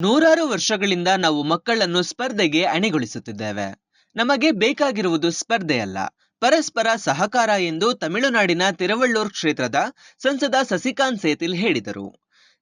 ನೂರಾರು ವರ್ಷಗಳಿಂದ ನಾವು ಮಕ್ಕಳನ್ನು ಸ್ಪರ್ಧೆಗೆ ಅಣಿಗೊಳಿಸುತ್ತಿದ್ದೇವೆ. ನಮಗೆ ಬೇಕಾಗಿರುವುದು ಸ್ಪರ್ಧೆಯಲ್ಲ, ಪರಸ್ಪರ ಸಹಕಾರ ಎಂದು ತಮಿಳುನಾಡಿನ ತಿರುವಳ್ಳೂರ್ ಕ್ಷೇತ್ರದ ಸಂಸದ ಸಸಿಕಾಂತ್ ಸೇತಿಲ್ ಹೇಳಿದರು.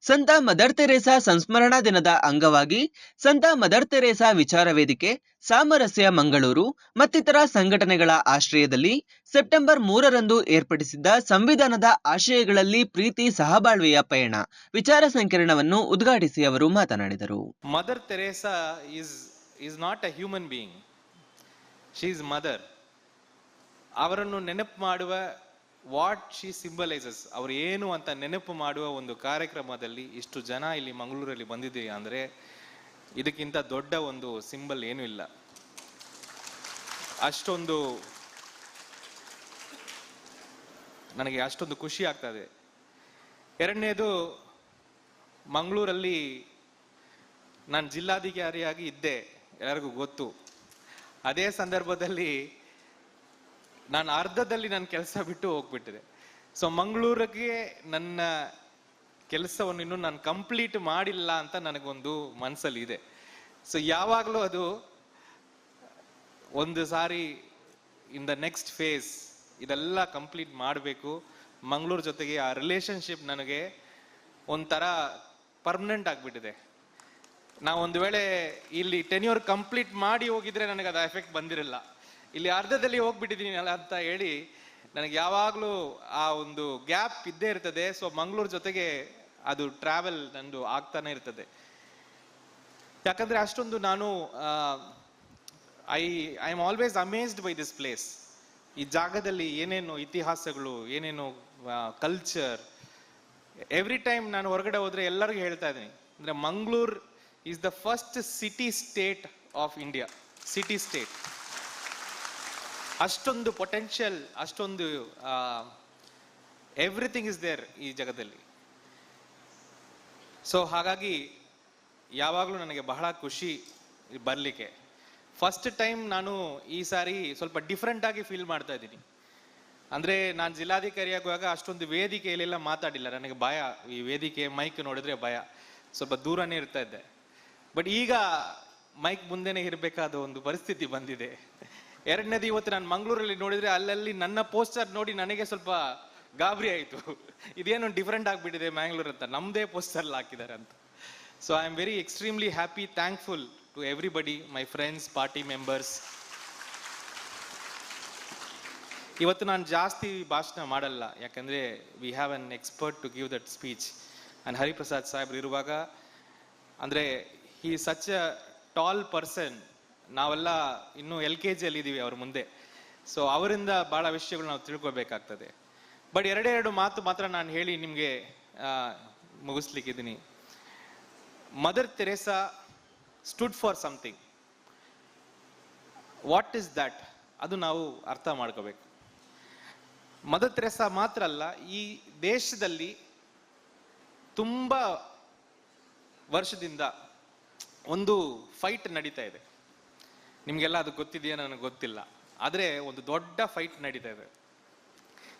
ಸಂತ ಮದರ್ ತೆರೇಸಾ ಸಂಸ್ಮರಣಾ ದಿನದ ಅಂಗವಾಗಿ, ಸಂತ ಮದರ್ ತೆರೇಸಾ ವಿಚಾರ ವೇದಿಕೆ, ಸಾಮರಸ್ಯ ಮಂಗಳೂರು, ಮತ್ತಿತರ ಸಂಘಟನೆಗಳ ಆಶ್ರಯದಲ್ಲಿ ಸೆಪ್ಟೆಂಬರ್ ಮೂರರಂದು ಏರ್ಪಡಿಸಿದ್ದ ಸಂವಿಧಾನದ ಆಶಯಗಳಲ್ಲಿ ಪ್ರೀತಿ ಸಹಬಾಳ್ವೆಯ ಪಯಣ, ವಿಚಾರ ಸಂಕಿರಣವನ್ನು ಉದ್ಘಾಟಿಸಿ ಅವರು ಮಾತನಾಡಿದರು. Mother Teresa is is not a human being, she is mother. ಅವರನ್ನು ನೆನಪು ಮಾಡುವ ವಾಟ್ ಶಿ ಸಿಂಬಲೈಸಸ್ ಅವ್ರು ಏನು ಅಂತ ನೆನಪು ಮಾಡುವ ಒಂದು ಕಾರ್ಯಕ್ರಮದಲ್ಲಿ ಇಷ್ಟು ಜನ ಇಲ್ಲಿ ಮಂಗಳೂರಲ್ಲಿ ಬಂದಿದ್ದೀವಿ ಅಂದರೆ ಇದಕ್ಕಿಂತ ದೊಡ್ಡ ಒಂದು ಸಿಂಬಲ್ ಏನೂ ಇಲ್ಲ. ಅಷ್ಟೊಂದು ನನಗೆ ಅಷ್ಟೊಂದು ಖುಷಿ ಆಗ್ತದೆ ಎರಡನೇದು, ಮಂಗಳೂರಲ್ಲಿ ನಾನು ಜಿಲ್ಲಾಧಿಕಾರಿಯಾಗಿ ಇದ್ದೆ, ಎಲ್ಲರಿಗೂ ಗೊತ್ತು. ಅದೇ ಸಂದರ್ಭದಲ್ಲಿ ನಾನು ಅರ್ಧದಲ್ಲಿ ನನ್ನ ಕೆಲಸ ಬಿಟ್ಟು ಹೋಗ್ಬಿಟ್ಟಿದೆ. ಸೊ ಮಂಗಳೂರಿಗೆ ನನ್ನ ಕೆಲಸವನ್ನು ಇನ್ನೂ ನಾನು ಕಂಪ್ಲೀಟ್ ಮಾಡಿಲ್ಲ ಅಂತ ನನಗೊಂದು ಮನಸ್ಸಲ್ಲಿ ಇದೆ. ಸೊ ಯಾವಾಗಲೂ ಅದು ಒಂದು ಸಾರಿ ಇನ್ ದ ನೆಕ್ಸ್ಟ್ ಫೇಸ್ ಇದೆಲ್ಲ ಕಂಪ್ಲೀಟ್ ಮಾಡಬೇಕು. ಮಂಗಳೂರು ಜೊತೆಗೆ ಆ ರಿಲೇಷನ್ಶಿಪ್ ನನಗೆ ಒಂಥರ ಪರ್ಮನೆಂಟ್ ಆಗಿಬಿಟ್ಟಿದೆ. ನಾವು ಒಂದು ವೇಳೆ ಇಲ್ಲಿ ಟೆನ್ಯೂರ್ ಕಂಪ್ಲೀಟ್ ಮಾಡಿ ಹೋಗಿದ್ರೆ ನನಗೆ ಅದು ಎಫೆಕ್ಟ್ ಬಂದಿರಲ್ಲ. ಇಲ್ಲಿ ಅರ್ಧದಲ್ಲಿ ಹೋಗ್ಬಿಟ್ಟಿದ್ದೀನಿ ಅಲ್ಲ ಅಂತ ಹೇಳಿ ನನಗೆ ಯಾವಾಗಲೂ ಆ ಒಂದು ಗ್ಯಾಪ್ ಇದ್ದೇ ಇರ್ತದೆ. ಸೊ ಮಂಗಳೂರು ಜೊತೆಗೆ ಅದು ಟ್ರಾವೆಲ್ ನಂದು ಆಗ್ತಾನೆ ಇರ್ತದೆ. ಯಾಕಂದ್ರೆ ಅಷ್ಟೊಂದು ನಾನು I I am always amazed by this place ಈ ಜಾಗದಲ್ಲಿ ಏನೇನು ಇತಿಹಾಸಗಳು, ಏನೇನು ಕಲ್ಚರ್ ಎವ್ರಿ ಟೈಮ್ ನಾನು ಹೊರಗಡೆ ಹೋದ್ರೆ ಎಲ್ಲರಿಗೂ ಹೇಳ್ತಾ ಇದ್ದೀನಿ. ಅಂದ್ರೆ Mangaluru is the first city state of India city state ಅಷ್ಟೊಂದು ಪೊಟೆನ್ಷಿಯಲ್ ಅಷ್ಟೊಂದು ಎವ್ರಿಥಿಂಗ್ ಇಸ್ ದೇರ್ ಈ ಜಗದಲ್ಲಿ. ಸೊ ಹಾಗಾಗಿ ಯಾವಾಗಲೂ ನನಗೆ ಬಹಳ ಖುಷಿ ಬರಲಿಕ್ಕೆ. ಫಸ್ಟ್ ಟೈಮ್ ನಾನು ಈ ಸಾರಿ ಸ್ವಲ್ಪ ಡಿಫ್ರೆಂಟ್ ಆಗಿ ಫೀಲ್ ಮಾಡ್ತಾ ಇದ್ದೀನಿ. ಅಂದ್ರೆ ನಾನು ಜಿಲ್ಲಾಧಿಕಾರಿ ಆಗುವಾಗ ಅಷ್ಟೊಂದು ವೇದಿಕೆಯಲ್ಲೆಲ್ಲ ಮಾತಾಡಿಲ್ಲ. ನನಗೆ ಭಯ, ಈ ವೇದಿಕೆ ಮೈಕ್ ನೋಡಿದ್ರೆ ಭಯ. ಸ್ವಲ್ಪ ದೂರನೇ ಇರ್ತಾ ಇದ್ದೆ. ಬಟ್ ಈಗ ಮೈಕ್ ಮುಂದೆನೆ ಇರಬೇಕಾದ ಒಂದು ಪರಿಸ್ಥಿತಿ ಬಂದಿದೆ. ಎರಡನೇದು ಇವತ್ತು ನಾನು ಮಂಗಳೂರಲ್ಲಿ ನೋಡಿದ್ರೆ ಅಲ್ಲಲ್ಲಿ ನನ್ನ ಪೋಸ್ಟರ್ ನೋಡಿ ನನಗೆ ಸ್ವಲ್ಪ ಗಾಬರಿ ಆಯಿತು. ಇದೇನು ಡಿಫ್ರೆಂಟ್ ಆಗಿಬಿಟ್ಟಿದೆ ಮ್ಯಾಂಗ್ಳೂರ್ ಅಂತ. ನಮ್ಮದೇ ಪೋಸ್ಟರ್ ಹಾಕಿದ್ದಾರೆ ಅಂತ. So I am very extremely happy thankful to everybody my friends party members ಇವತ್ತು ನಾನು ಜಾಸ್ತಿ ಭಾಷಣ ಮಾಡಲ್ಲ. ಯಾಕಂದರೆ we have an expert to give that speech and Hariprasad ಸಾಹೇಬ್ರು ಇರುವಾಗ, ಅಂದರೆ he such a tall person ನಾವೆಲ್ಲ ಇನ್ನೂ ಎಲ್ ಕೆ ಜಿಯಲ್ಲಿ ಇದ್ದೀವಿ ಅವ್ರ ಮುಂದೆ. ಸೊ ಅವರಿಂದ ಬಹಳ ವಿಷಯಗಳು ನಾವು ತಿಳ್ಕೊಬೇಕಾಗ್ತದೆ. ಬಟ್ ಎರಡೆರಡು ಮಾತು ಮಾತ್ರ ನಾನು ಹೇಳಿ ನಿಮಗೆ ಮುಗಿಸ್ಲಿಕ್ಕಿದ್ದೀನಿ. Mother Teresa stood for something what is that ಅದು ನಾವು ಅರ್ಥ ಮಾಡ್ಕೋಬೇಕು. ಮದರ್ ತೆರೆಸಾ ಮಾತ್ರ ಅಲ್ಲ, ಈ ದೇಶದಲ್ಲಿ ತುಂಬ ವರ್ಷದಿಂದ ಒಂದು ಫೈಟ್ ನಡೀತಾ ಇದೆ. ನಿಮ್ಗೆಲ್ಲ ಅದು ಗೊತ್ತಿದೆಯೋ ನನಗೆ ಗೊತ್ತಿಲ್ಲ. ಆದರೆ ಒಂದು ದೊಡ್ಡ ಫೈಟ್ ನಡೀತಾ ಇದೆ.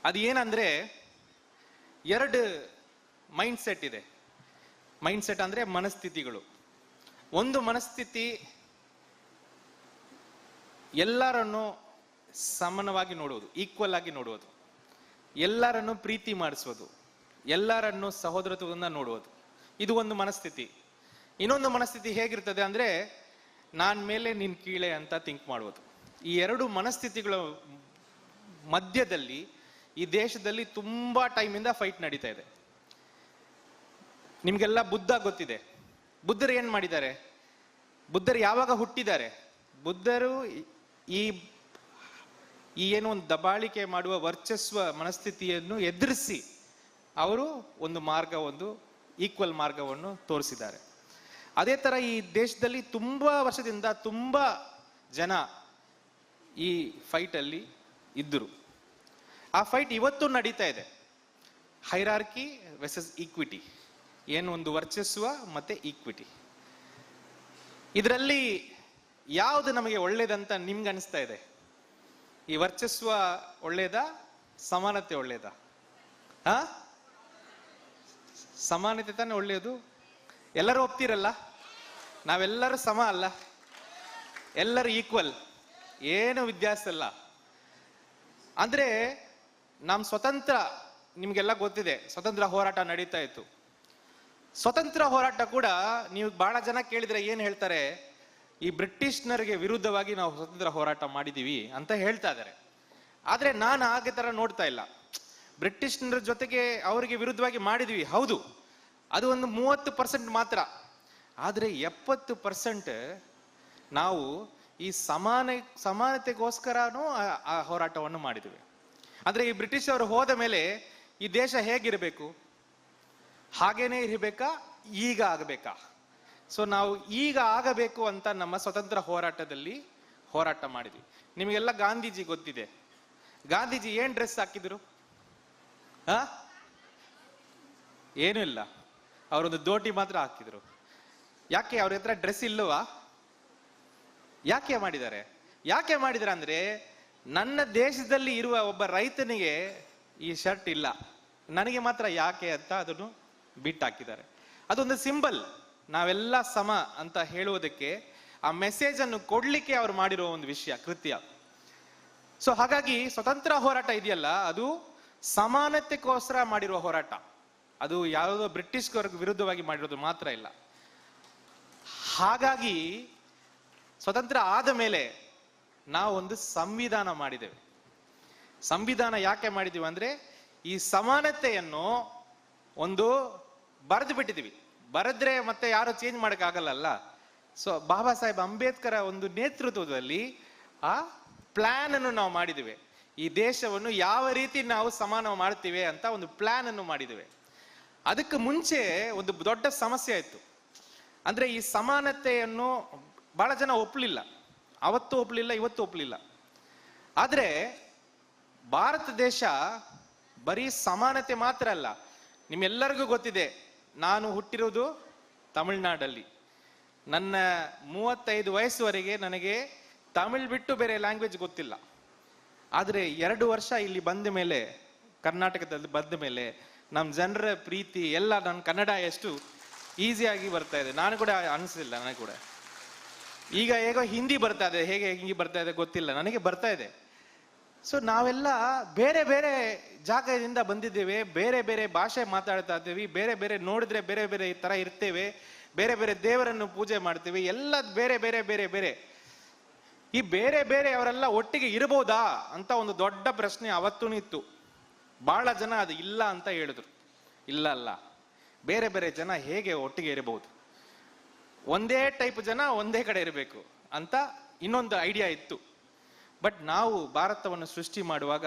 ಅದು ಏನಂದ್ರೆ ಎರಡು ಮೈಂಡ್ ಸೆಟ್ ಇದೆ. ಮೈಂಡ್ ಸೆಟ್ ಅಂದ್ರೆ ಮನಸ್ಥಿತಿಗಳು. ಒಂದು ಮನಸ್ಥಿತಿ ಎಲ್ಲರನ್ನು ಸಮಾನವಾಗಿ ನೋಡುವುದು ಈಕ್ವಲ್ ಆಗಿ ನೋಡುವುದು. ಎಲ್ಲರನ್ನು ಪ್ರೀತಿ ಮಾಡಿಸುವುದು, ಎಲ್ಲರನ್ನು ಸಹೋದರತ್ವದಿಂದ ನೋಡುವುದು. ಇದು ಒಂದು ಮನಸ್ಥಿತಿ. ಇನ್ನೊಂದು ಮನಸ್ಥಿತಿ ಹೇಗಿರ್ತದೆ ಅಂದ್ರೆ ನಾನ್ ಮೇಲೆ ನಿನ್ ಕೀಳೆ ಅಂತ ಥಿಂಕ್ ಮಾಡುವುದು ಈ ಎರಡು ಮನಸ್ಥಿತಿಗಳ ಮಧ್ಯದಲ್ಲಿ ಈ ದೇಶದಲ್ಲಿ ತುಂಬಾ ಟೈಮಿಂದ ಫೈಟ್ ನಡೀತಾ ಇದೆ. ನಿಮ್ಗೆಲ್ಲ ಬುದ್ಧ ಗೊತ್ತಿದೆ. ಬುದ್ಧರು ಏನ್ ಮಾಡಿದ್ದಾರೆ? ಬುದ್ಧರು ಯಾವಾಗ ಹುಟ್ಟಿದ್ದಾರೆ? ಬುದ್ಧರು ಈ ಈ ಏನು ಒಂದು ದಬಾಳಿಕೆ ಮಾಡುವ ವರ್ಚಸ್ವ ಮನಸ್ಥಿತಿಯನ್ನು ಎದುರಿಸಿ ಅವರು ಒಂದು ಮಾರ್ಗ, ಒಂದು ಈಕ್ವಲ್ ಮಾರ್ಗವನ್ನು ತೋರಿಸಿದ್ದಾರೆ. ಅದೇ ತರ ಈ ದೇಶದಲ್ಲಿ ತುಂಬಾ ವರ್ಷದಿಂದ ತುಂಬಾ ಜನ ಈ ಫೈಟ್ ಅಲ್ಲಿ ಇದ್ದರು. ಆ ಫೈಟ್ ಇವತ್ತು ನಡೀತಾ ಇದೆ. ಹೈರಾರ್ಕಿ ವೆಸಸ್ ಈಕ್ವಿಟಿ ಏನು ಒಂದು ವರ್ಚಸ್ವ ಮತ್ತೆ ಈಕ್ವಿಟಿ ಇದರಲ್ಲಿ ಯಾವುದು ನಮಗೆ ಒಳ್ಳೇದಂತ ನಿಮ್ಗೆ ಅನಿಸ್ತಾ ಇದೆ? ಈ ವರ್ಚಸ್ವ ಒಳ್ಳೇದ, ಸಮಾನತೆ ಒಳ್ಳೇದಾ? ಹಾ? ಸಮಾನತೆ ತಾನೇ ಒಳ್ಳೆಯದು ಎಲ್ಲರೂ ಒಪ್ತೀರಲ್ಲ? ನಾವೆಲ್ಲರೂ ಸಮ ಅಲ್ಲ? ಎಲ್ಲರೂ ಈಕ್ವಲ್ ಏನು ವ್ಯತ್ಯಾಸ ಅಲ್ಲ ಅಂದ್ರೆ ನಮ್ ಸ್ವತಂತ್ರ ನಿಮ್ಗೆಲ್ಲ ಗೊತ್ತಿದೆ, ಸ್ವತಂತ್ರ ಹೋರಾಟ ನಡೀತಾ ಇತ್ತು. ಸ್ವತಂತ್ರ ಹೋರಾಟ ಕೂಡ ನೀವು ಬಹಳ ಜನ ಕೇಳಿದ್ರೆ ಏನ್ ಹೇಳ್ತಾರೆ? ಈ ಬ್ರಿಟಿಷ್ನರಿಗೆ ವಿರುದ್ಧವಾಗಿ ನಾವು ಸ್ವತಂತ್ರ ಹೋರಾಟ ಮಾಡಿದೀವಿ ಅಂತ ಹೇಳ್ತಾ ಇದ್ದಾರೆ. ಆದ್ರೆ ನಾನು ಹಾಗೆ ತರ ನೋಡ್ತಾ ಇಲ್ಲ. ಬ್ರಿಟಿಷ್ನರ ಜೊತೆಗೆ ಅವರಿಗೆ ವಿರುದ್ಧವಾಗಿ ಮಾಡಿದ್ವಿ, ಹೌದು. ಅದು ಒಂದು ಮೂವತ್ತು ಪರ್ಸೆಂಟ್ ಮಾತ್ರ. ಆದರೆ ಎಪ್ಪತ್ತು ಪರ್ಸೆಂಟ್ ನಾವು ಈ ಸಮಾನ, ಸಮಾನತೆಗೋಸ್ಕರನೂ ಆ- ಹೋರಾಟವನ್ನು ಮಾಡಿದ್ವಿ. ಅಂದ್ರೆ ಈ ಬ್ರಿಟಿಷ್ ಹೋದ ಮೇಲೆ ಈ ದೇಶ ಹೇಗಿರಬೇಕು? ಹಾಗೇನೆ ಇರಬೇಕಾ? ಈಗ ಆಗಬೇಕಾ? ಸೊ ನಾವು ಈಗ ಆಗಬೇಕು ಅಂತ ನಮ್ಮ ಸ್ವತಂತ್ರ ಹೋರಾಟದಲ್ಲಿ ಹೋರಾಟ ಮಾಡಿದ್ವಿ. ನಿಮಗೆಲ್ಲ ಗಾಂಧೀಜಿ ಗೊತ್ತಿದೆ. ಗಾಂಧೀಜಿ ಏನ್ ಡ್ರೆಸ್ ಹಾಕಿದ್ರು? ಏನೂ ಇಲ್ಲ. ಅವರೊಂದು ದೋಟಿ ಮಾತ್ರ ಹಾಕಿದ್ರು. ಯಾಕೆ ಅವ್ರ ಹತ್ರ ಡ್ರೆಸ್ ಇಲ್ಲವಾ? ಯಾಕೆ ಮಾಡಿದ್ದಾರೆ? ಯಾಕೆ ಮಾಡಿದ್ದಾರೆ ಅಂದ್ರೆ ನನ್ನ ದೇಶದಲ್ಲಿ ಇರುವ ಒಬ್ಬ ರೈತನಿಗೆ ಈ ಶರ್ಟ್ ಇಲ್ಲ. ನನಗೆ ಮಾತ್ರ ಯಾಕೆ ಅಂತ ಅದನ್ನು ಬಿಟ್ಟಾಕಿದ್ದಾರೆ. ಅದೊಂದು ಸಿಂಬಲ್ ನಾವೆಲ್ಲ ಸಮ ಅಂತ ಹೇಳುವುದಕ್ಕೆ ಆ ಮೆಸೇಜ್ ಅನ್ನು ಕೊಡ್ಲಿಕ್ಕೆ ಅವ್ರು ಮಾಡಿರೋ ಒಂದು ವಿಷಯ, ಕೃತ್ಯ. ಸೊ ಹಾಗಾಗಿ ಸ್ವತಂತ್ರ ಹೋರಾಟ ಇದೆಯಲ್ಲ, ಅದು ಸಮಾನತೆಗೋಸ್ಕರ ಮಾಡಿರುವ ಹೋರಾಟ. ಅದು ಯಾವುದೋ ಬ್ರಿಟಿಷ್ ವಿರುದ್ಧವಾಗಿ ಮಾಡಿರೋದು ಮಾತ್ರ ಇಲ್ಲ. ಹಾಗಾಗಿ ಸ್ವತಂತ್ರ ಆದ ಮೇಲೆ ನಾವು ಒಂದು ಸಂವಿಧಾನ ಮಾಡಿದ್ದೇವೆ. ಸಂವಿಧಾನ ಯಾಕೆ ಮಾಡಿದೀವಿ ಅಂದ್ರೆ ಈ ಸಮಾನತೆಯನ್ನು ಒಂದು ಬರೆದು ಬಿಟ್ಟಿದೀವಿ ಬರೆದ್ರೆ ಮತ್ತೆ ಯಾರು ಚೇಂಜ್ ಮಾಡಕ್ ಆಗಲ್ಲ ಸೊ ಬಾಬಾ ಸಾಹೇಬ್ ಅಂಬೇಡ್ಕರ್ ಒಂದು ನೇತೃತ್ವದಲ್ಲಿ ಆ ಪ್ಲಾನ್ ಅನ್ನು ನಾವು ಮಾಡಿದ್ದೇವೆ. ಈ ದೇಶವನ್ನು ಯಾವ ರೀತಿ ನಾವು ಸಮಾನ ಮಾಡ್ತೀವಿ ಅಂತ ಒಂದು ಪ್ಲಾನ್ ಅನ್ನು ಮಾಡಿದ್ದೇವೆ. ಅದಕ್ಕೆ ಮುಂಚೆ ಒಂದು ದೊಡ್ಡ ಸಮಸ್ಯೆ ಆಯಿತು. ಅಂದರೆ ಈ ಸಮಾನತೆಯನ್ನು ಭಾಳ ಜನ ಒಪ್ಪಲಿಲ್ಲ ಅವತ್ತು ಒಪ್ಪಲಿಲ್ಲ ಇವತ್ತು ಒಪ್ಪಲಿಲ್ಲ ಆದರೆ ಭಾರತ ದೇಶ ಬರೀ ಸಮಾನತೆ ಮಾತ್ರ ಅಲ್ಲ. ನಿಮ್ಮೆಲ್ಲರಿಗೂ ಗೊತ್ತಿದೆ, ನಾನು ಹುಟ್ಟಿರೋದು ತಮಿಳ್ನಾಡಲ್ಲಿ. ನನ್ನ ಮೂವತ್ತೈದು ವಯಸ್ಸುವರೆಗೆ ನನಗೆ ತಮಿಳ್ ಬಿಟ್ಟು ಬೇರೆ ಲ್ಯಾಂಗ್ವೇಜ್ ಗೊತ್ತಿಲ್ಲ. ಆದರೆ ಎರಡು ವರ್ಷ ಇಲ್ಲಿ ಬಂದ ಮೇಲೆ ಕರ್ನಾಟಕದಲ್ಲಿ ಬಂದ ಮೇಲೆ ನಮ್ಮ ಜನರ ಪ್ರೀತಿ ಎಲ್ಲ ನನ್ನ ಕನ್ನಡ ಎಷ್ಟು ಈಸಿಯಾಗಿ ಬರ್ತಾ ಇದೆ. ನಾನು ಕೂಡ ಅನಿಸಿಲ್ಲ, ನನಗೆ ಕೂಡ. ಈಗ ಹೇಗೋ ಹಿಂದಿ ಬರ್ತಾ ಇದೆ. ಹೇಗೆ ಹಿಂದಿ ಬರ್ತಾ ಇದೆ ಗೊತ್ತಿಲ್ಲ. ನನಗೆ ಬರ್ತಾ ಇದೆ. ಸೊ ನಾವೆಲ್ಲ ಬೇರೆ ಬೇರೆ ಜಾಗದಿಂದ ಬಂದಿದ್ದೇವೆ. ಬೇರೆ ಬೇರೆ ಭಾಷೆ ಮಾತಾಡ್ತಾ ಇದ್ದೀವಿ. ಬೇರೆ ಬೇರೆ ನೋಡಿದ್ರೆ ಬೇರೆ ಬೇರೆ ಥರ ಇರ್ತೇವೆ. ಬೇರೆ ಬೇರೆ ದೇವರನ್ನು ಪೂಜೆ ಮಾಡ್ತೀವಿ. ಎಲ್ಲ ಬೇರೆ ಬೇರೆ ಬೇರೆ ಬೇರೆ. ಈ ಬೇರೆ ಬೇರೆ ಅವರೆಲ್ಲ ಒಟ್ಟಿಗೆ ಇರಬಹುದಾ ಅಂತ ಒಂದು ದೊಡ್ಡ ಪ್ರಶ್ನೆ ಅವತ್ತೂ ಇತ್ತು. ಬಹಳ ಜನ ಅದು ಇಲ್ಲ ಅಂತ ಹೇಳಿದ್ರು. ಇಲ್ಲ ಅಲ್ಲ. ಬೇರೆ ಬೇರೆ ಜನ ಹೇಗೆ ಒಟ್ಟಿಗೆ ಇರಬಹುದು? ಒಂದೇ ಟೈಪ್ ಜನ ಒಂದೇ ಕಡೆ ಇರಬೇಕು ಅಂತ ಇನ್ನೊಂದು ಐಡಿಯಾ ಇತ್ತು. ಬಟ್ ನಾವು ಭಾರತವನ್ನು ಸೃಷ್ಟಿ ಮಾಡುವಾಗ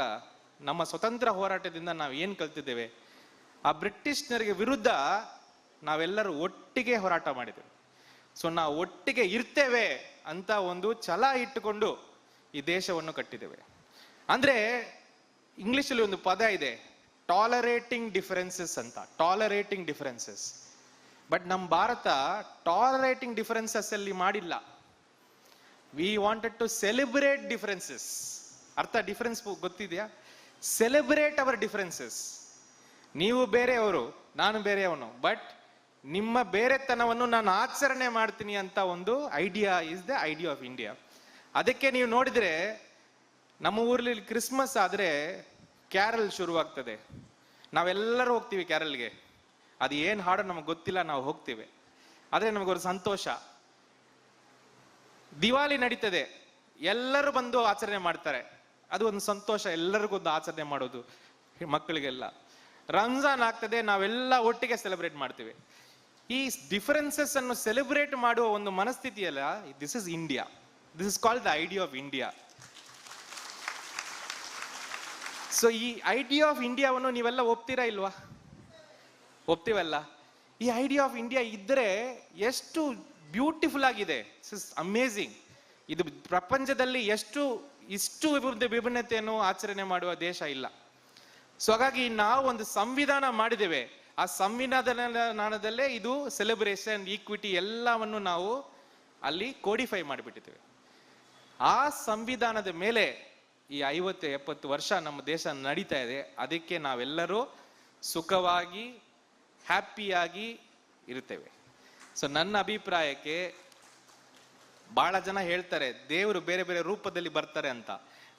ನಮ್ಮ ಸ್ವತಂತ್ರ ಹೋರಾಟದಿಂದ ನಾವು ಏನು ಕಲ್ತಿದ್ದೇವೆ? ಆ ಬ್ರಿಟಿಷ್ನರಿಗೆ ವಿರುದ್ಧ ನಾವೆಲ್ಲರೂ ಒಟ್ಟಿಗೆ ಹೋರಾಟ ಮಾಡಿದ್ದೇವೆ ಸೊ ನಾವು ಒಟ್ಟಿಗೆ ಇರ್ತೇವೆ ಅಂತ ಒಂದು ಛಲ ಇಟ್ಟುಕೊಂಡು ಈ ದೇಶವನ್ನು ಕಟ್ಟಿದ್ದೇವೆ. ಅಂದ್ರೆ ಇಂಗ್ಲಿಷಲ್ಲಿ ಒಂದು ಪದ ಇದೆ ಟಾಲರೇಟಿಂಗ್ ಡಿಫರೆನ್ಸಸ್ ಅಂತ ಟಾಲರೇಟಿಂಗ್ ಡಿಫರೆನ್ಸಸ್ ಬಟ್ ನಮ್ಮ ಭಾರತ ಟಾಲರೇಟಿಂಗ್ ಡಿಫರೆನ್ಸಸ್ ಅಲ್ಲಿ ಮಾಡಿಲ್ಲ we wanted to celebrate differences ಅರ್ಥ ಡಿಫರೆನ್ಸ್ ಗೊತ್ತಿದೆಯಾ ಸೆಲೆಬ್ರೇಟ್ ಅವರ್ ಡಿಫರೆನ್ಸಸ್ ನೀವು ಬೇರೆಯವರು ನಾನು ಬೇರೆಯವನು ಬಟ್ ನಿಮ್ಮ ಬೇರೆತನವನ್ನು ನಾನು ಆಚರಣೆ ಮಾಡ್ತೀನಿ ಅಂತ ಒಂದು idea is the idea of India ಅದಕ್ಕೆ ನೀವು ನೋಡಿದ್ರೆ ನಮ್ಮ ಊರಲ್ಲಿ ಕ್ರಿಸ್ಮಸ್ ಆದ್ರೆ ಕ್ಯಾರಲ್ ಶುರುವಾಗ್ತದೆ. ನಾವೆಲ್ಲರೂ ಹೋಗ್ತೀವಿ ಕ್ಯಾರಲ್ಗೆ ಅದು ಏನು ಹಾಡೋ ನಮಗೆ ಗೊತ್ತಿಲ್ಲ, ನಾವು ಹೋಗ್ತೀವಿ. ಆದ್ರೆ ನಮಗೊಂದು ಸಂತೋಷ. ದಿವಾಲಿ ನಡೀತದೆ. ಎಲ್ಲರೂ ಬಂದು ಆಚರಣೆ ಮಾಡ್ತಾರೆ. ಅದು ಒಂದು ಸಂತೋಷ, ಎಲ್ಲರಿಗೂ ಒಂದು ಆಚರಣೆ ಮಾಡೋದು ಮಕ್ಕಳಿಗೆಲ್ಲ. ರಂಜಾನ್ ಆಗ್ತದೆ, ನಾವೆಲ್ಲ ಒಟ್ಟಿಗೆ ಸೆಲೆಬ್ರೇಟ್ ಮಾಡ್ತೀವಿ. ಈ ಡಿಫರೆನ್ಸಸ್ ಅನ್ನು ಸೆಲೆಬ್ರೇಟ್ ಮಾಡುವ ಒಂದು ಮನಸ್ಥಿತಿಯಲ್ಲ this is India this is called the idea of India so ಈ ಐಡಿಯಾ ಆಫ್ ಇಂಡಿಯಾವನ್ನು ನೀವೆಲ್ಲ ಒಪ್ತೀರಾ ಇಲ್ವಾ? ಒಪ್ತೀವಲ್ಲ? ಈ ಐಡಿಯಾ ಆಫ್ ಇಂಡಿಯಾ ಇದ್ದರೆ ಎಷ್ಟು ಬ್ಯೂಟಿಫುಲ್ ಆಗಿದೆ. ಅಮೇಝಿಂಗ್ ಇದು ಪ್ರಪಂಚದಲ್ಲಿ ಎಷ್ಟು, ಇಷ್ಟು ವಿಭಿನ್ನ ವಿಭಿನ್ನತೆಯನ್ನು ಆಚರಣೆ ಮಾಡುವ ದೇಶ ಇಲ್ಲ. ಸೊ ಹಾಗಾಗಿ ನಾವು ಒಂದು ಸಂವಿಧಾನ ಮಾಡಿದ್ದೇವೆ. ಆ ಸಂವಿಧಾನದಲ್ಲೇ ಇದು ಸೆಲೆಬ್ರೇಷನ್ ಈಕ್ವಿಟಿ ಎಲ್ಲವನ್ನು ನಾವು ಅಲ್ಲಿ ಕೋಡಿಫೈ ಮಾಡಿಬಿಟ್ಟಿದ್ದೇವೆ. ಆ ಸಂವಿಧಾನದ ಮೇಲೆ ಈ ಐವತ್ತು ಎಪ್ಪತ್ತು ವರ್ಷ ನಮ್ಮ ದೇಶ ನಡೀತಾ ಇದೆ. ಅದಕ್ಕೆ ನಾವೆಲ್ಲರೂ ಸುಖವಾಗಿ, ಹ್ಯಾಪಿಯಾಗಿ ಇರುತ್ತೇವೆ. ಸೊ ನನ್ನ ಅಭಿಪ್ರಾಯಕ್ಕೆ ಬಹಳ ಜನ ಹೇಳ್ತಾರೆ, ದೇವರು ಬೇರೆ ಬೇರೆ ರೂಪದಲ್ಲಿ ಬರ್ತಾರೆ ಅಂತ.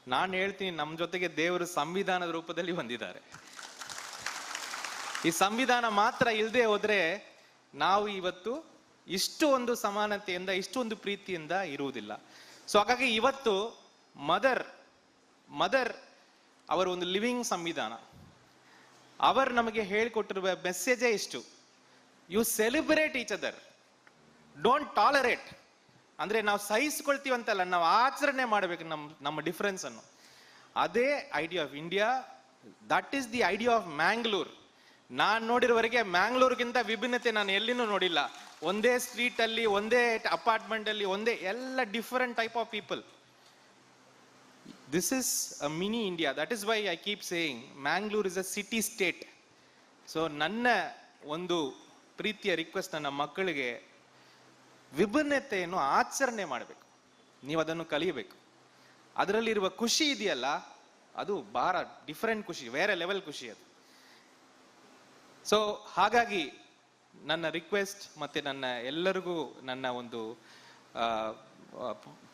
ನಾನು ಹೇಳ್ತೀನಿ ನಮ್ಮ ಜೊತೆಗೆ ದೇವರು ಸಂವಿಧಾನದ ರೂಪದಲ್ಲಿ ಬಂದಿದ್ದಾರೆ. ಈ ಸಂವಿಧಾನ ಮಾತ್ರ ಇಲ್ಲದೆ ಹೋದ್ರೆ ನಾವು ಇವತ್ತು ಇಷ್ಟು ಒಂದು ಸಮಾನತೆಯಿಂದ ಇಷ್ಟು ಒಂದು ಪ್ರೀತಿಯಿಂದ ಇರುವುದಿಲ್ಲ. ಸೊ ಹಾಗಾಗಿ ಇವತ್ತು ಮದರ್ ಮದರ್ ಅವರ ಒಂದು ಲಿವಿಂಗ್ ಸಂವಿಧಾನ ಅವರು ನಮಗೆ ಹೇಳಿಕೊಟ್ಟಿರುವ ಮೆಸೇಜೇ ಇಷ್ಟು you celebrate each other don't tolerate ಅಂದ್ರೆ ನಾವು ಸಹಿಸ್ಕೊಳ್ತೀವಿ ಅಂತಲ್ಲ ನಾವು ಆಚರಣೆ ಮಾಡಬೇಕು ನಮ್ಮ ನಮ್ಮ ಡಿಫರೆನ್ಸ್ ಅನ್ನು ಅದೇ idea of India that is the idea of Mangalore ನಾನು ನೋಡಿರೋವರೆಗೆ ಮ್ಯಾಂಗ್ಳೂರ್ಗಿಂತ ವಿಭಿನ್ನತೆ ನಾನು ಎಲ್ಲಿನೂ ನೋಡಿಲ್ಲ ಒಂದೇ ಸ್ಟ್ರೀಟ್ ಅಲ್ಲಿ ಒಂದೇ ಅಪಾರ್ಟ್ಮೆಂಟ್ ಅಲ್ಲಿ ಒಂದೇ ಎಲ್ಲ different type of people this is a mini India That is why I keep saying Mangalore is a city state so ನನ್ನ ಒಂದು ಪ್ರೀತಿಯ ರಿಕ್ವೆಸ್ಟ್ ನನ್ನ ಮಕ್ಕಳಿಗೆ, ವಿಭಿನ್ನತೆಯನ್ನು ಆಚರಣೆ ಮಾಡಬೇಕು. ನೀವು ಅದನ್ನು ಕಲಿಯಬೇಕು. ಅದರಲ್ಲಿರುವ ಖುಷಿ ಇದೆಯಲ್ಲ, ಅದು ಭಾರ ಡಿಫ್ರೆಂಟ್ ಖುಷಿ, ಬೇರೆ ಲೆವೆಲ್ ಖುಷಿ ಅದು. ಸೊ ಹಾಗಾಗಿ ನನ್ನ ರಿಕ್ವೆಸ್ಟ್ ಮತ್ತೆ ನನ್ನ ಎಲ್ಲರಿಗೂ ನನ್ನ ಒಂದು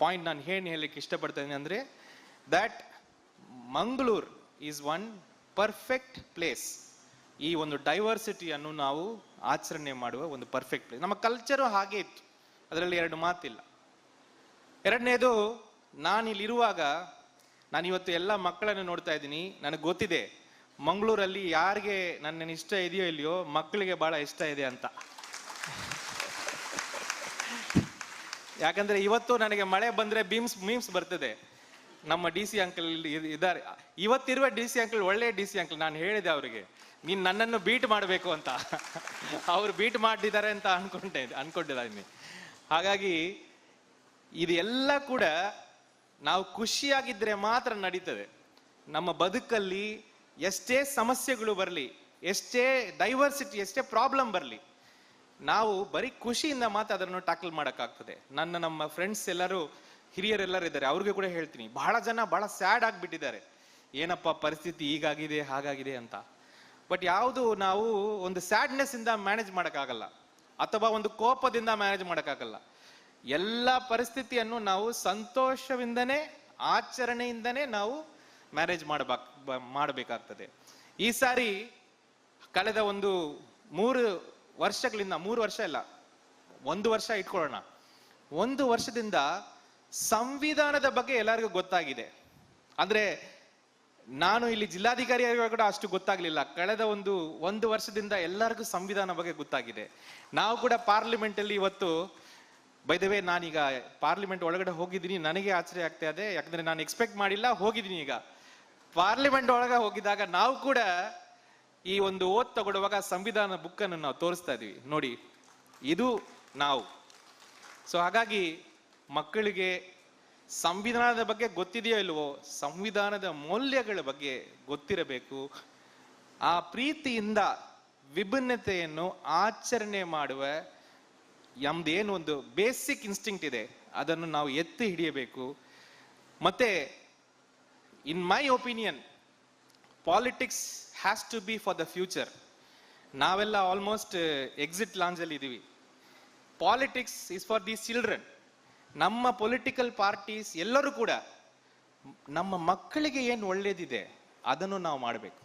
ಪಾಯಿಂಟ್ ನಾನು ಏನು ಹೇಳಲಿಕ್ಕೆ ಇಷ್ಟಪಡ್ತೇನೆ ಅಂದರೆ that Mangaluru is one perfect place ಈ ಒಂದು ಡೈವರ್ಸಿಟಿಯನ್ನು ನಾವು ಆಚರಣೆ ಮಾಡುವ ಒಂದು ಪರ್ಫೆಕ್ಟ್ ಪ್ಲೇಸ್ ನಮ್ಮ ಕಲ್ಚರು ಹಾಗೆ ಇತ್ತು. ಅದರಲ್ಲಿ ಎರಡು ಮಾತಿಲ್ಲ. ಎರಡನೇದು ನಾನು ಇಲ್ಲಿರುವಾಗ ನಾನು ಇವತ್ತು ಎಲ್ಲ ಮಕ್ಕಳನ್ನು ನೋಡ್ತಾ ಇದ್ದೀನಿ. ನನಗೆ ಗೊತ್ತಿದೆ, ಮಂಗಳೂರಲ್ಲಿ ಯಾರಿಗೆ ನನ್ನ ಇಷ್ಟ ಇದೆಯೋ ಇಲ್ಲಿಯೋ ಮಕ್ಕಳಿಗೆ ಭಾಳ ಇಷ್ಟ ಇದೆ ಅಂತ. ಯಾಕಂದ್ರೆ ಇವತ್ತು ನನಗೆ ಮಳೆ ಬಂದ್ರೆ ಬೀಮ್ಸ್ ಮೀಮ್ಸ್ ಬರ್ತದೆ. ನಮ್ಮ ಡಿ ಸಿ ಅಂಕಲ್ ಇದ್ದಾರೆ. ಇವತ್ತಿರುವ ಡಿ ಸಿ ಅಂಕಲ್ ಒಳ್ಳೆ ಡಿ ಸಿ ಅಂಕಲ್ ನಾನು ಹೇಳಿದೆ ಅವರಿಗೆ. ನೀನ್ ನನ್ನನ್ನು ಬೀಟ್ ಮಾಡಬೇಕು ಅಂತ. ಅವ್ರು ಬೀಟ್ ಮಾಡಿದ್ದಾರೆ ಅಂತ ಅನ್ಕೊಂಡೆ, ಅನ್ಕೊಂಡಿದ್ದೀನಿ. ಹಾಗಾಗಿ ಇದೆಲ್ಲ ಕೂಡ ನಾವು ಖುಷಿಯಾಗಿದ್ದರೆ ಮಾತ್ರ ನಡೀತದೆ. ನಮ್ಮ ಬದುಕಲ್ಲಿ ಎಷ್ಟೇ ಸಮಸ್ಯೆಗಳು ಬರಲಿ, ಎಷ್ಟೇ ಡೈವರ್ಸಿಟಿ ಎಷ್ಟೇ ಪ್ರಾಬ್ಲಮ್ ಬರಲಿ, ನಾವು ಬರೀ ಖುಷಿಯಿಂದ ಮಾತ್ರ ಅದನ್ನು ಟ್ಯಾಕಲ್ ಮಾಡೋಕ್ಕಾಗ್ತದೆ. ನನ್ನ ನಮ್ಮ ಫ್ರೆಂಡ್ಸ್ ಎಲ್ಲರೂ ಹಿರಿಯರೆಲ್ಲರೂ ಇದ್ದಾರೆ. ಅವ್ರಿಗೆ ಕೂಡ ಹೇಳ್ತೀನಿ. ಬಹಳ ಜನ ಬಹಳ ಸ್ಯಾಡ್ ಆಗಿಬಿಟ್ಟಿದ್ದಾರೆ. ಏನಪ್ಪ ಪರಿಸ್ಥಿತಿ ಹೀಗಾಗಿದೆ, ಹಾಗಾಗಿದೆ ಅಂತ. ಬಟ್ ಯಾವುದು ನಾವು ಒಂದು ಸ್ಯಾಡ್ನೆಸ್ ಇಂದ ಮ್ಯಾನೇಜ್ ಮಾಡೋಕ್ಕಾಗಲ್ಲ. ಅಥವಾ ಒಂದು ಕೋಪದಿಂದ ಮ್ಯಾನೇಜ್ ಮಾಡೋಕ್ಕಾಗಲ್ಲ. ಎಲ್ಲ ಪರಿಸ್ಥಿತಿಯನ್ನು ನಾವು ಸಂತೋಷವಿಂದನೇ ಆಚರಣೆಯಿಂದನೇ ನಾವು ಮ್ಯಾನೇಜ್ ಮಾಡಬೇಕು ಮಾಡಬೇಕಾಗ್ತದೆ. ಈ ಸಾರಿ ಕಳೆದ ಒಂದು ಮೂರು ವರ್ಷಗಳಿಂದ, ಮೂರು ವರ್ಷ ಇಲ್ಲ, ಒಂದು ವರ್ಷ ಇಟ್ಕೊಳ್ಳೋಣ. ಒಂದು ವರ್ಷದಿಂದ ಸಂವಿಧಾನದ ಬಗ್ಗೆ ಎಲ್ಲರಿಗೂ ಗೊತ್ತಾಗಿದೆ. ಅಂದ್ರೆ ನಾನು ಇಲ್ಲಿ ಜಿಲ್ಲಾಧಿಕಾರಿ ಕೂಡ ಅಷ್ಟು ಗೊತ್ತಾಗ್ಲಿಲ್ಲ. ಕಳೆದ ಒಂದು ಒಂದು ವರ್ಷದಿಂದ ಎಲ್ಲರಿಗೂ ಸಂವಿಧಾನ ಬಗ್ಗೆ ಗೊತ್ತಾಗಿದೆ. ನಾವು ಕೂಡ ಪಾರ್ಲಿಮೆಂಟ್ ಅಲ್ಲಿ ಇವತ್ತು ಬೈದವೇ ನಾನೀಗ ಪಾರ್ಲಿಮೆಂಟ್ ಒಳಗಡೆ ಹೋಗಿದ್ದೀನಿ. ನನಗೆ ಆಶ್ಚರ್ಯ ಆಗ್ತಾ ಇದೆ. ಯಾಕಂದ್ರೆ ನಾನು ಎಕ್ಸ್ಪೆಕ್ಟ್ ಮಾಡಿಲ್ಲ, ಹೋಗಿದ್ದೀನಿ ಈಗ. ಪಾರ್ಲಿಮೆಂಟ್ ಒಳಗೆ ಹೋಗಿದಾಗ ನಾವು ಕೂಡ ಈ ಒಂದು ಓದ್ ತಗೊಳ್ಳುವಾಗ ಸಂವಿಧಾನ ಬುಕ್ ಅನ್ನು ನಾವು ತೋರಿಸ್ತಾ ಇದೀವಿ. ನೋಡಿ, ಇದು ನಾವು. ಸೊ ಹಾಗಾಗಿ ಮಕ್ಕಳಿಗೆ ಸಂವಿಧಾನದ ಬಗ್ಗೆ ಗೊತ್ತಿದೆಯೋ ಇಲ್ವೋ ಸಂವಿಧಾನದ ಮೌಲ್ಯಗಳ ಬಗ್ಗೆ ಗೊತ್ತಿರಬೇಕು. ಆ ಪ್ರೀತಿಯಿಂದ ವಿಭಿನ್ನತೆಯನ್ನು ಆಚರಣೆ ಮಾಡುವ ನಮ್ದೇನು ಒಂದು ಬೇಸಿಕ್ ಇನ್ಸ್ಟಿಂಕ್ಟ್ ಇದೆ, ಅದನ್ನು ನಾವು ಎತ್ತಿ ಹಿಡಿಯಬೇಕು. ಮತ್ತೆ, in my opinion, politics has to be for the future. ನಾವೆಲ್ಲ ಆಲ್ಮೋಸ್ಟ್ ಎಕ್ಸಿಟ್ ಲಾಂಜಲ್ಲಿ ಇದ್ದೀವಿ. Politics is for the children. ನಮ್ಮ ಪೊಲಿಟಿಕಲ್ ಪಾರ್ಟೀಸ್ ಎಲ್ಲರೂ ಕೂಡ ನಮ್ಮ ಮಕ್ಕಳಿಗೆ ಏನು ಒಳ್ಳೇದಿದೆ, ಅದನ್ನು ನಾವು ಮಾಡಬೇಕು.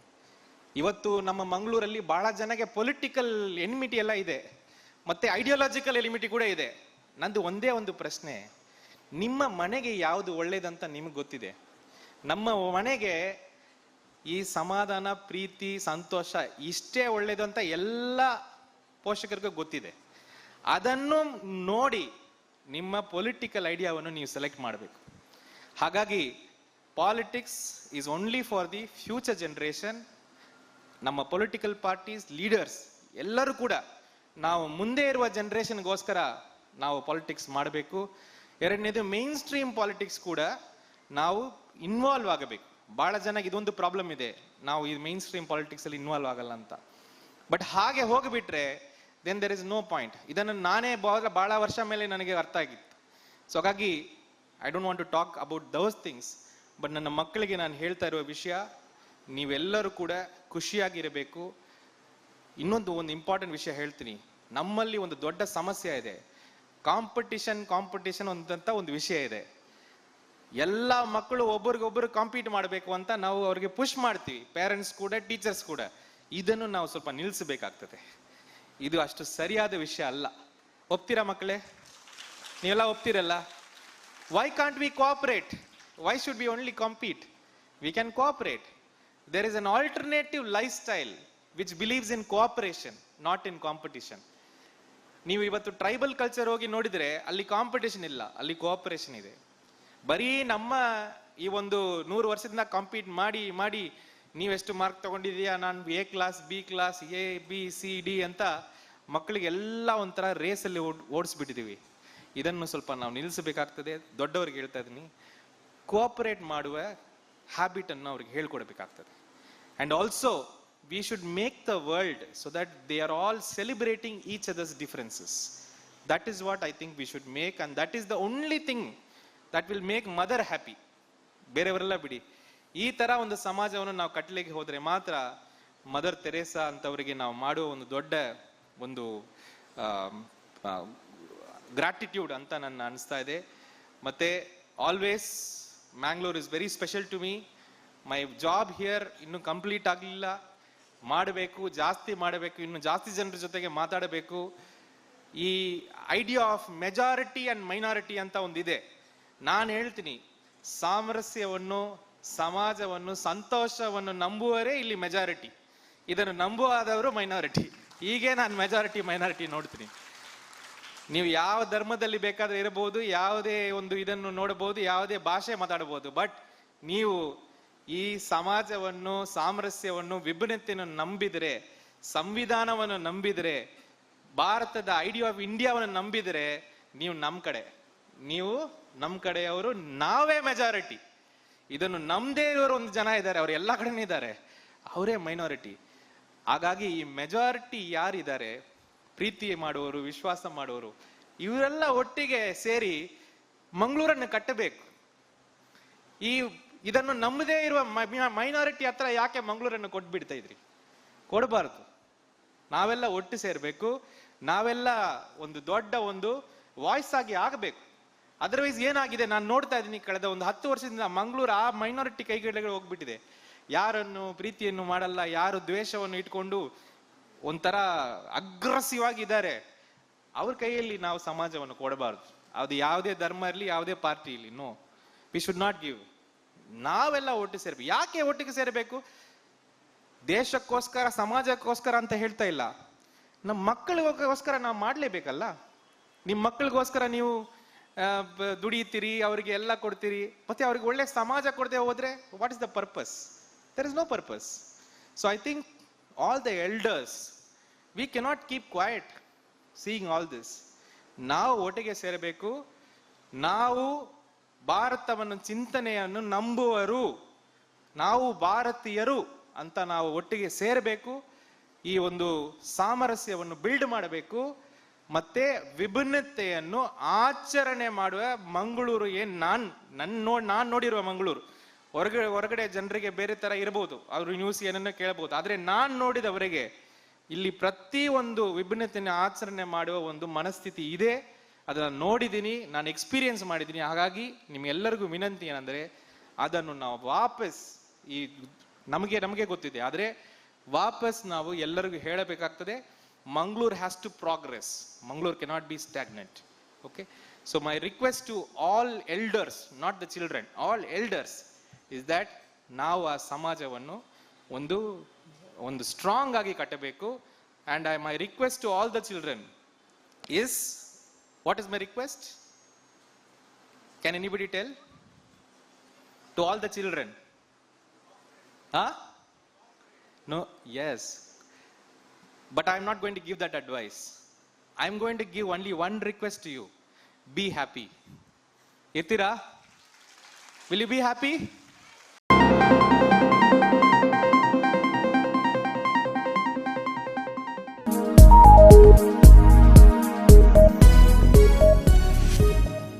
ಇವತ್ತು ನಮ್ಮ ಮಂಗಳೂರಲ್ಲಿ ಬಹಳ ಜನಗೆ ಪೊಲಿಟಿಕಲ್ ಎನಿಮಿಟಿ ಎಲ್ಲ ಇದೆ, ಮತ್ತೆ ಐಡಿಯಾಲಜಿಕಲ್ ಎನಿಮಿಟಿ ಕೂಡ ಇದೆ. ನಂದು ಒಂದೇ ಒಂದು ಪ್ರಶ್ನೆ, ನಿಮ್ಮ ಮನೆಗೆ ಯಾವುದು ಒಳ್ಳೇದಂತ ನಿಮಗೆ ಗೊತ್ತಿದೆ? ನಮ್ಮ ಮನೆಗೆ ಈ ಸಮಾಧಾನ, ಪ್ರೀತಿ, ಸಂತೋಷ ಇಷ್ಟೇ ಒಳ್ಳೇದು ಅಂತ ಎಲ್ಲ ಪೋಷಕರಿಗೂ ಗೊತ್ತಿದೆ. ಅದನ್ನು ನೋಡಿ ನಿಮ್ಮ ಪೊಲಿಟಿಕಲ್ ಐಡಿಯಾವನ್ನು ನೀವು ಸೆಲೆಕ್ಟ್ ಮಾಡಬೇಕು. ಹಾಗಾಗಿ politics is only for the future generation ನಮ್ಮ ಪೊಲಿಟಿಕಲ್ ಪಾರ್ಟೀಸ್ ಲೀಡರ್ಸ್ ಎಲ್ಲರೂ ಕೂಡ ನಾವು ಮುಂದೆ ಇರುವ ಜನ್ರೇಷನ್ಗೋಸ್ಕರ ನಾವು ಪಾಲಿಟಿಕ್ಸ್ ಮಾಡಬೇಕು. ಎರಡನೇದು ಮೇನ್ ಸ್ಟ್ರೀಮ್ ಪಾಲಿಟಿಕ್ಸ್ ಕೂಡ ನಾವು ಇನ್ವಾಲ್ವ್ ಆಗಬೇಕು. ಭಾಳ ಜನಕ್ಕೆ ಇದೊಂದು ಪ್ರಾಬ್ಲಮ್ ಇದೆ. ನಾವು ಈ ಮೇನ್ ಸ್ಟ್ರೀಮ್ ಪಾಲಿಟಿಕ್ಸಲ್ಲಿ ಇನ್ವಾಲ್ವ್ ಆಗಲ್ಲ ಅಂತ. ಬಟ್ ಹಾಗೆ ಹೋಗಿಬಿಟ್ರೆ then there is no point ಇದನ್ನು ನಾನೇ ಬಹಳ ಭಾಳ ವರ್ಷ ಮೇಲೆ ನನಗೆ ಅರ್ಥ ಆಗಿತ್ತು. ಸೊ ಹಾಗಾಗಿ I don't want to talk about those things but ನನ್ನ ಮಕ್ಕಳಿಗೆ ನಾನು ಹೇಳ್ತಾ ಇರುವ ವಿಷಯ, ನೀವೆಲ್ಲರೂ ಕೂಡ ಖುಷಿಯಾಗಿರಬೇಕು. ಇನ್ನೊಂದು ಒಂದು ಇಂಪಾರ್ಟೆಂಟ್ ವಿಷಯ ಹೇಳ್ತೀನಿ. ನಮ್ಮಲ್ಲಿ ಒಂದು ದೊಡ್ಡ ಸಮಸ್ಯೆ ಇದೆ. ಕಾಂಪಿಟಿಷನ್ ಕಾಂಪಿಟಿಷನ್ ಅಂತ ಒಂದು ವಿಷಯ ಇದೆ. ಎಲ್ಲ ಮಕ್ಕಳು ಒಬ್ರಿಗೊಬ್ರು ಕಾಂಪೀಟ್ ಮಾಡಬೇಕು ಅಂತ ನಾವು ಅವ್ರಿಗೆ ಪುಷ್ ಮಾಡ್ತೀವಿ. ಪೇರೆಂಟ್ಸ್ ಕೂಡ ಟೀಚರ್ಸ್ ಕೂಡ. ಇದನ್ನು ನಾವು ಸ್ವಲ್ಪ ನಿಲ್ಲಿಸಬೇಕಾಗ್ತದೆ ಇದು ಅಷ್ಟು ಸರಿಯಾದ ವಿಷಯ ಅಲ್ಲ. ಒಪ್ತೀರಾ ಮಕ್ಕಳೇ? ನೀವೆಲ್ಲ ಒಪ್ತೀರಲ್ಲ? Why can't we cooperate why should be only compete we can cooperate there is an alternative life style which believes in cooperation not in competition ನೀವು ಇವತ್ತು ಟ್ರೈಬಲ್ ಕಲ್ಚರ್ ಹೋಗಿ ನೋಡಿದ್ರೆ ಅಲ್ಲಿ ಕಾಂಪಿಟೇಷನ್ ಇಲ್ಲ, ಅಲ್ಲಿ ಕೋಆಪರೇಷನ್ ಇದೆ. ಬರೀ ನಮ್ಮ ಈ ಒಂದು ನೂರು ವರ್ಷದಿಂದ ಕಾಂಪೀಟ್ ಮಾಡಿ ಮಾಡಿ ನೀವೆಷ್ಟು ಮಾರ್ಕ್ ತಗೊಂಡಿದೀಯಾ ನಾನು A class B class A B C D ಅಂತ ಮಕ್ಕಳಿಗೆಲ್ಲ ಒಂಥರ ರೇಸಲ್ಲಿ ಓಡಿಸ್ಬಿಟ್ಟಿದ್ದೀವಿ ಇದನ್ನು ಸ್ವಲ್ಪ ನಾವು ನಿಲ್ಲಿಸಬೇಕಾಗ್ತದೆ. ದೊಡ್ಡವ್ರಿಗೆ ಹೇಳ್ತಾ ಇದ್ದೀನಿ. ಕೋಆಪರೇಟ್ ಮಾಡುವ ಹ್ಯಾಬಿಟನ್ನು ಅವ್ರಿಗೆ ಹೇಳ್ಕೊಡ್ಬೇಕಾಗ್ತದೆ. And also we should make the world so that they are all celebrating each others differences that is what I think we should make and that is the only thing that will make mother happy ಬೇರೆಯವರೆಲ್ಲ ಬಿಡಿ. ಈ ಥರ ಒಂದು ಸಮಾಜವನ್ನು ನಾವು ಕಟ್ಟಲಿಕ್ಕೆ ಹೋದರೆ ಮಾತ್ರ ಮದರ್ ತೆರೇಸಾ ಅಂತವರಿಗೆ ನಾವು ಮಾಡುವ ಒಂದು ದೊಡ್ಡ ಒಂದು ಗ್ರಾಟಿಟ್ಯೂಡ್ ಅಂತ ನನ್ನ ಅನಿಸ್ತಾ ಇದೆ. ಮತ್ತೆ always Mangalore is very special to me my job here ಇನ್ನು ಕಂಪ್ಲೀಟ್ ಆಗಲಿಲ್ಲ. ಮಾಡಬೇಕು, ಜಾಸ್ತಿ ಮಾಡಬೇಕು, ಇನ್ನು ಜಾಸ್ತಿ ಜನರ ಜೊತೆಗೆ ಮಾತಾಡಬೇಕು. ಈ idea of majority and minority ಅಂತ ಒಂದಿದೆ. ನಾನು ಹೇಳ್ತೀನಿ, ಸಾಮರಸ್ಯವನ್ನು, ಸಮಾಜವನ್ನು, ಸಂತೋಷವನ್ನು ನಂಬುವರೇ ಇಲ್ಲಿ ಮೆಜಾರಿಟಿ ಇದನ್ನು ನಂಬುವಾದವರು ಮೈನಾರಿಟಿ ಹೀಗೆ ನಾನು ಮೆಜಾರಿಟಿ ಮೈನಾರಿಟಿ ನೋಡ್ತೀನಿ. ನೀವು ಯಾವ ಧರ್ಮದಲ್ಲಿ ಬೇಕಾದ್ರೆ ಇರಬಹುದು, ಯಾವುದೇ ಒಂದು ಇದನ್ನು ನೋಡಬಹುದು, ಯಾವುದೇ ಭಾಷೆ ಮಾತಾಡಬಹುದು ಬಟ್ ನೀವು ಈ ಸಮಾಜವನ್ನು, ಸಾಮರಸ್ಯವನ್ನು, ವಿಭಿನ್ನತೆಯನ್ನು ನಂಬಿದರೆ, ಸಂವಿಧಾನವನ್ನು ನಂಬಿದರೆ, ಭಾರತದ ಐಡಿಯಾ ಆಫ್ ಇಂಡಿಯಾವನ್ನು ನಂಬಿದರೆ, ನೀವು ನಮ್ಮ ಕಡೆ, ನೀವು ನಮ್ಮ ಕಡೆಯವರು ನಾವೇ ಮೆಜಾರಿಟಿ ಇದನ್ನು ನಮ್ದೇ ಇರೋರು ಒಂದು ಜನ ಇದ್ದಾರೆ, ಅವ್ರು ಎಲ್ಲ ಕಡೆನೂ ಇದ್ದಾರೆ. ಅವರೇ ಮೈನಾರಿಟಿ ಹಾಗಾಗಿ ಈ ಮೆಜಾರಿಟಿ ಯಾರಿದ್ದಾರೆ, ಪ್ರೀತಿ ಮಾಡುವವರು, ವಿಶ್ವಾಸ ಮಾಡುವವರು, ಇವರೆಲ್ಲ ಒಟ್ಟಿಗೆ ಸೇರಿ ಮಂಗಳೂರನ್ನು ಕಟ್ಟಬೇಕು. ಈ ಇದನ್ನು ನಮ್ಮದೇ ಇರುವ ಮೈನಾರಿಟಿ ಹತ್ರ ಯಾಕೆ ಮಂಗಳೂರನ್ನು ಕೊಟ್ಬಿಡ್ತಾ ಇದ್ರಿ? ಕೊಡಬಾರ್ದು. ನಾವೆಲ್ಲ ಒಟ್ಟು ಸೇರಬೇಕು, ನಾವೆಲ್ಲ ಒಂದು ದೊಡ್ಡ ಒಂದು ವಾಯ್ಸ್ ಆಗಿ ಆಗಬೇಕು. ಅದರ್ವೈಸ್ ಏನಾಗಿದೆ? ನಾನು ನೋಡ್ತಾ ಇದ್ದೀನಿ, ಕಳೆದ ಒಂದು ಹತ್ತು ವರ್ಷದಿಂದ ಮಂಗಳೂರು ಆ ಮೈನಾರಿಟಿ ಕೈಗಡೆಗಳು ಹೋಗ್ಬಿಟ್ಟಿದೆ. ಯಾರನ್ನು ಪ್ರೀತಿಯನ್ನು ಮಾಡಲ್ಲ, ಯಾರು ದ್ವೇಷವನ್ನು ಇಟ್ಕೊಂಡು ಒಂಥರ ಅಗ್ರೆಸಿವ್ ಆಗಿದ್ದಾರೆ ಅವ್ರ ಕೈಯಲ್ಲಿ ನಾವು ಸಮಾಜವನ್ನು ಕೊಡಬಾರ್ದು. ಅದು ಯಾವುದೇ ಧರ್ಮ ಇರಲಿ, ಯಾವುದೇ ಪಾರ್ಟಿ ಇರಲಿ no we should not give ನಾವೆಲ್ಲ ಒಟ್ಟು ಸೇರ್ಬೇಕು. ಯಾಕೆ ಒಟ್ಟಿಗೆ ಸೇರಬೇಕು? ದೇಶಕ್ಕೋಸ್ಕರ, ಸಮಾಜಕ್ಕೋಸ್ಕರ ಅಂತ ಹೇಳ್ತಾ ಇಲ್ಲ. ನಮ್ಮ ಮಕ್ಕಳಿಗೋಸ್ಕರ ನಾವು ಮಾಡಲೇಬೇಕಲ್ಲ? ನಿಮ್ಮ ಮಕ್ಕಳಿಗೋಸ್ಕರ ನೀವು ದುಡಿತೀರಿ ಅವರಿಗೆ ಎಲ್ಲ ಕೊಡ್ತೀರಿ, ಮತ್ತೆ ಅವ್ರಿಗೆ ಒಳ್ಳೆ ಸಮಾಜ ಕೊಡದೆ ಹೋದ್ರೆ what is the purpose there is no purpose so I think all the elders we cannot keep quiet seeing all this ನಾವು ಒಟ್ಟಿಗೆ ಸೇರಬೇಕು. ನಾವು ಭಾರತವನ್ನು ಚಿಂತನೆಯನ್ನು ನಂಬುವರು. ನಾವು ಭಾರತೀಯರು ಅಂತ ನಾವು ಒಟ್ಟಿಗೆ ಸೇರಬೇಕು. ಈ ಒಂದು ಸಾಮರಸ್ಯವನ್ನು ಬಿಲ್ಡ್ ಮಾಡಬೇಕು. ಮತ್ತೆ ವಿಭಿನ್ನತೆಯನ್ನು ಆಚರಣೆ ಮಾಡುವ ಮಂಗಳೂರು ಏನ್ ನಾನ್ ನನ್ನ ನೋಡಿ ನಾನು ನೋಡಿರುವ ಮಂಗಳೂರು. ಹೊರಗಡೆ ಹೊರಗಡೆ ಜನರಿಗೆ ಬೇರೆ ತರ ಇರಬಹುದು. ಅವರು ನ್ಯೂಸ್ ಏನನ್ನ ಕೇಳಬಹುದು. ಆದ್ರೆ ನಾನು ನೋಡಿದವರಿಗೆ ಇಲ್ಲಿ ಪ್ರತಿ ಒಂದು ವಿಭಿನ್ನತೆಯನ್ನು ಆಚರಣೆ ಮಾಡುವ ಒಂದು ಮನಸ್ಥಿತಿ ಇದೆ. ಅದನ್ನ ನೋಡಿದ್ದೀನಿ, ನಾನು ಎಕ್ಸ್ಪೀರಿಯನ್ಸ್ ಮಾಡಿದ್ದೀನಿ. ಹಾಗಾಗಿ ನಿಮ್ಗೆಲ್ಲರಿಗೂ ವಿನಂತಿ ಏನಂದ್ರೆ, ಅದನ್ನು ನಾವು ವಾಪಸ್ ಈ ನಮಗೆ ನಮಗೆ ಗೊತ್ತಿದೆ. ಆದರೆ ವಾಪಸ್ ನಾವು ಎಲ್ಲರಿಗೂ ಹೇಳಬೇಕಾಗ್ತದೆ, Mangaluru has to progress Mangaluru cannot be stagnant okay so my request to all elders not the children all elders is that ನಾವು ಆ ಸಮಾಜವನ್ನು ಒಂದು ಒಂದು ಸ್ಟ್ರಾಂಗ್ ಆಗಿ ಕಟ್ಟಬೇಕು and I my request to all the children is what is my request can anybody tell to all the children ಹಾ No, yes. But I'm not going to give that advice. I'm going to give only one request to you. Be happy. Itira, will you be happy?